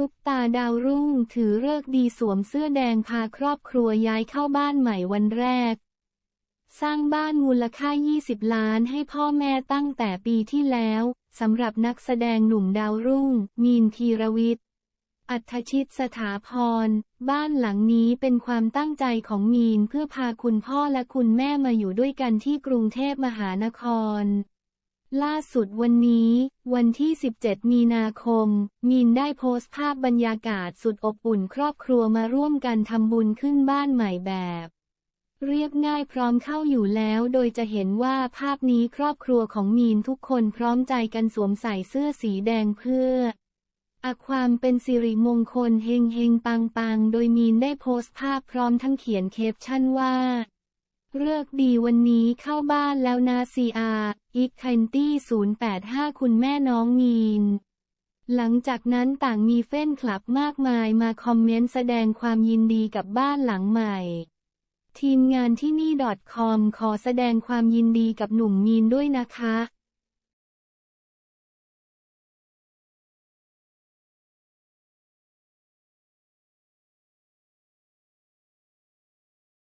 ซุปตาดาวรุ่งถือเลิกดีสวมเสื้อแดงพาครอบครัวย้ายเข้าบ้านใหม่วันแรก สร้างบ้านมูลค่า 20 ล้านให้พ่อแม่ตั้งแต่ปีที่แล้วสำหรับนักแสดงหนุ่มดาวรุ่ง มีนธีรวิทย์ อัธชิตสถาพร บ้านหลังนี้เป็นความตั้งใจของมีนเพื่อพาคุณพ่อและคุณแม่มาอยู่ด้วยกันที่กรุงเทพมหานคร ล่าสุดวันนี้ วันที่ 17 มีนาคม มีนได้โพสต์ภาพบรรยากาศสุดอบอุ่นครอบครัวมาร่วมกันทำบุญขึ้นบ้านใหม่แบบ เรียบง่ายพร้อมเข้าอยู่แล้ว โดยจะเห็นว่าภาพนี้ครอบครัวของมีนทุกคนพร้อมใจกันสวมใส่เสื้อสีแดงเพื่ออความเป็นสิริมงคลเฮงเฮงปังปังโดยมีนได้โพสต์ภาพพร้อมทั้งเขียนเคปชั่นว่า เลือกดีวันนี้เข้าบ้านแล้วนาซีอาอีกคันตี้085 คุณแม่น้องมีน หลังจากนั้นต่างมีเฟ้นคลับมากมายมาคอมเมนต์แสดงความยินดีกับบ้านหลังใหม่ ทีมงานที่นี่ .com ขอแสดงความยินดีกับหนุ่มมีนด้วยนะคะ